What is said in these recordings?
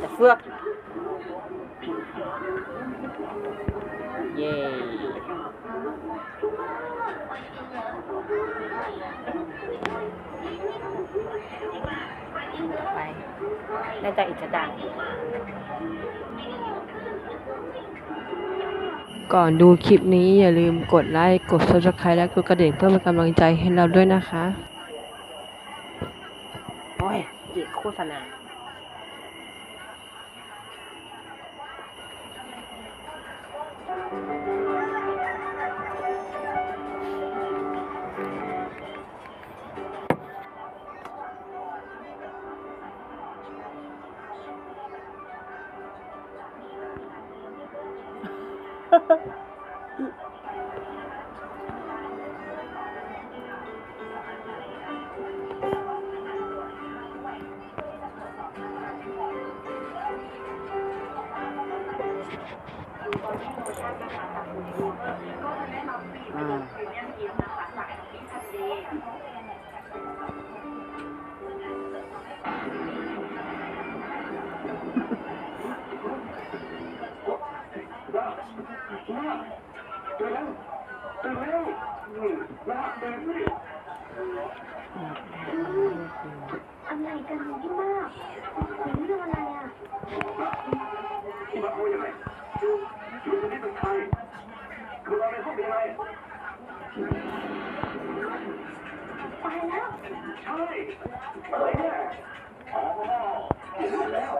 จะเฟือก เย่ไปน่าจะอิจดังก่อนดูคลิปนี้อย่าลืมกดไลค์ กด subscribe และกดกระดิ่งเพื่อเป็นกำลังใจให้เราด้วยนะคะ โอ้ยเกียโฆษณา อืมอะไรกันพี่มากคุยเรื่องอะไรอะ ตายแล้ว ใช่อะไรเนี่ยอ๋อเห็นแล้ว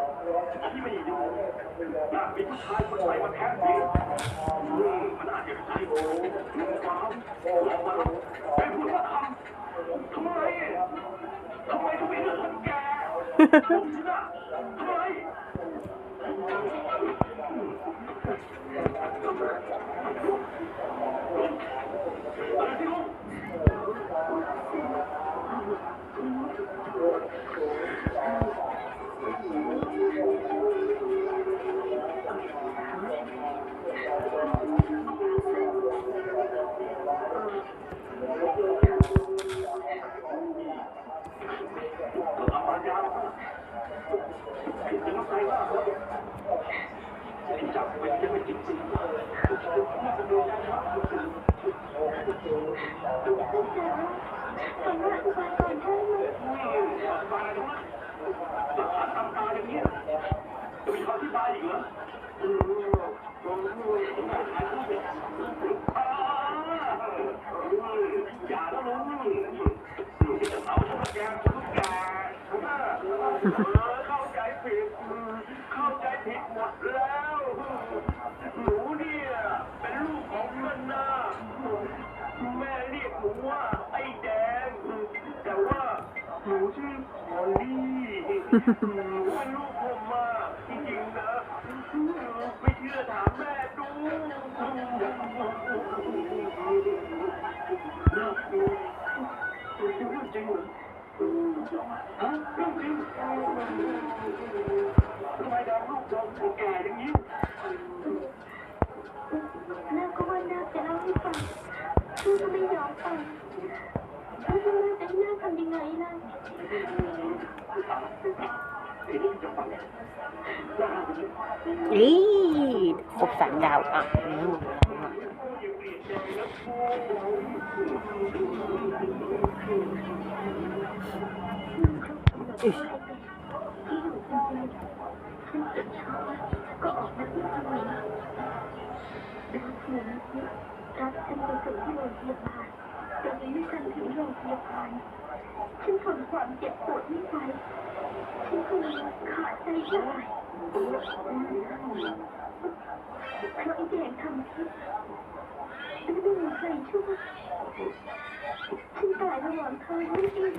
ที่ไม่อยู่น่ามีผู้ชายคนใหม่มาแทนที่อืมมันอาจจะใช่ลุงฟ้าวเรามาวเป็นผู้ว่าทำทำไมทำไมถึงมีเรื่องคนแก่ผมชนะทำไม เข้าใจผิดเข้าใจผิดหมดแล้ว ลูกผมมาจริงๆนะไม่เชื่อถามแม่ดูเรื่องจริงเหรอฮะเรื่องจริงทำไมดาวลูกเธอถึงแก่อย่างนี้นาก็ว่าน่าจะเล่าให้ฟังเธอก็ไม่ยอมฟังเธอจะนาจะให้นาทำยังไงล่ะ อีครบสามดาว อะอืมอุ๊ยที่อยู่จริงๆฉันตื่นเช้าก็ออกมาที่สงรับหนูรับฉันไปส่งที่โรงพยาบาลตอนนี้ไม่ทันถึงโรงพยาบาล ฉันทนความเจ็บปวดไม่ไหวฉันก็เลยขาดใจตายเพราะไอ้แดงทำพิษฉันไม่มีใครช่วยฉันตายระหว่างทางนั่นเอง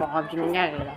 บอกความจริงง่ายเลยเหรอ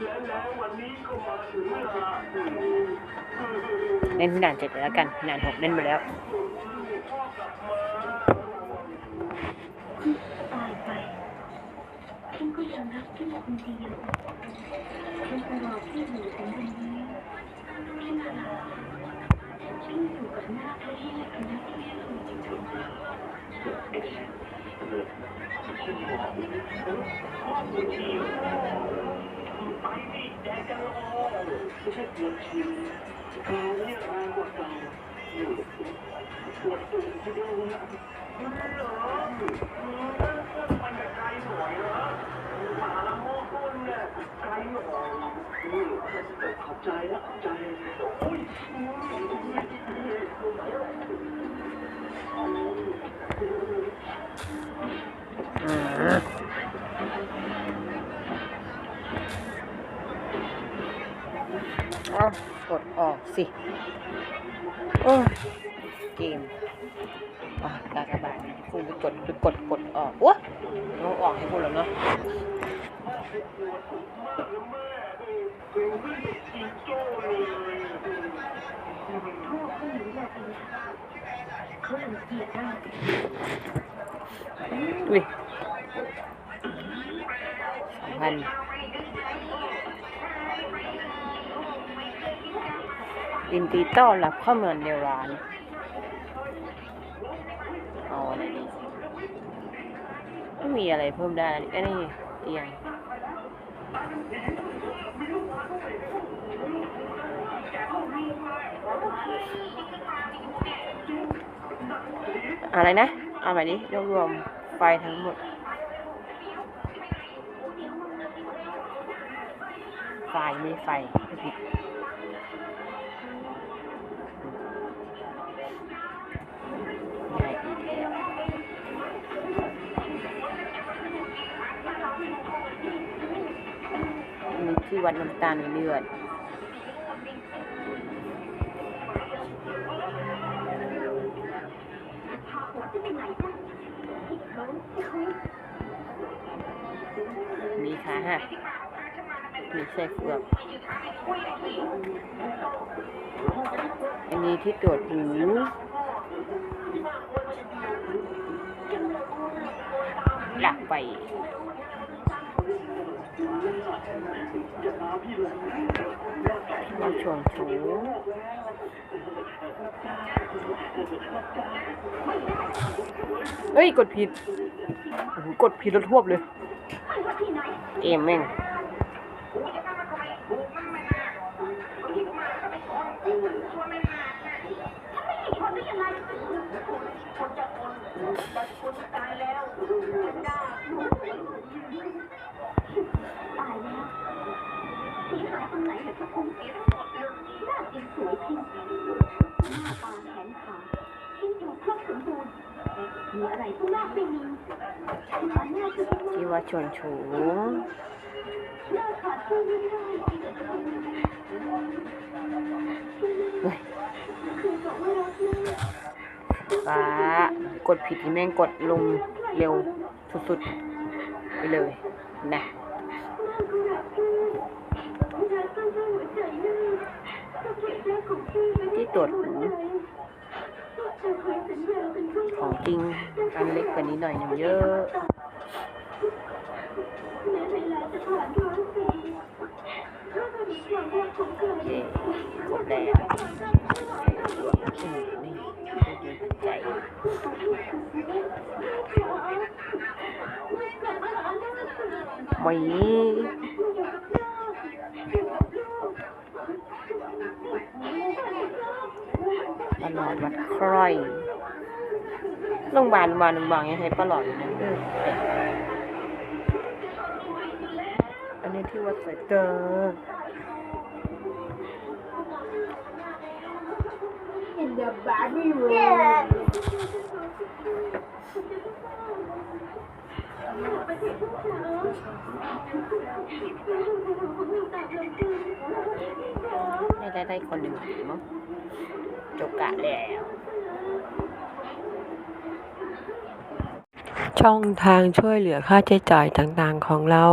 ด่านเจ็ดเลยแล้วกันด่านหกเล่นไปแล้วเพ่อกลับมาตายไปฉันก็ยังรักพี่คนเดียวฉันจะรอพี่อยู่ถึงวันนี้พี่นาลาพี่อยู่กับหน้าพี่นะ ไปนี่แดกกันละอไม่ใช่ปวดชินคราวนี้แรงกว่าเก่าปวดตุ่มที่ดูนะเหรอมันจะไกลหน่อยเหรอหมาละโมกุนเนี่ยไกลหน่อยขอบใจนะขอบใจโอ้ยอื สิโอ้ยเกมอะกากบาทคุณไปกดไปกดกดออกอ้วเราออกให้คุณแล้วเนาะอผู้ย ยินดีต้อนรับเข้าเมืองเดรานอาอไม่มีอะไรเพิ่มได้แล้วนี่นี่เตียงอะไรนะ เอาใหม่ดิรวบรวมไฟทั้งหมด ไฟไม่ไฟผิด ที่วัดน้ำตาลในเลือดมีขาหักมีไส้เฟือกอันนี้ที่ตรวจหูหลักไป ชวนชูเฮ้ย กดผิดโอ้โหกดผิดแล้วทวบเลย เกมแม่ง กว่ารักแม่ฟ้ากดผิดที่แม่งกดลงเร็วสุดๆ ไปเลยนะ ที่ ตรวจหูของจริงอันเล็กกว่านี้หน่อยหนึงเยอะโอเคครบแล้วอืมนี่ดูดีใจหมี ปลอดวัดใครโรงพยาบาลวานบางยังให้ปลอดอยู่นะเอออันนี้ที่วัดสายเตอร์ in the Barbie room. ได้ได้ได้คนหนึ่งมั้ง จบกะแล้ว ช่องทางช่วยเหลือค่าใช้จ่ายต่างๆของเรา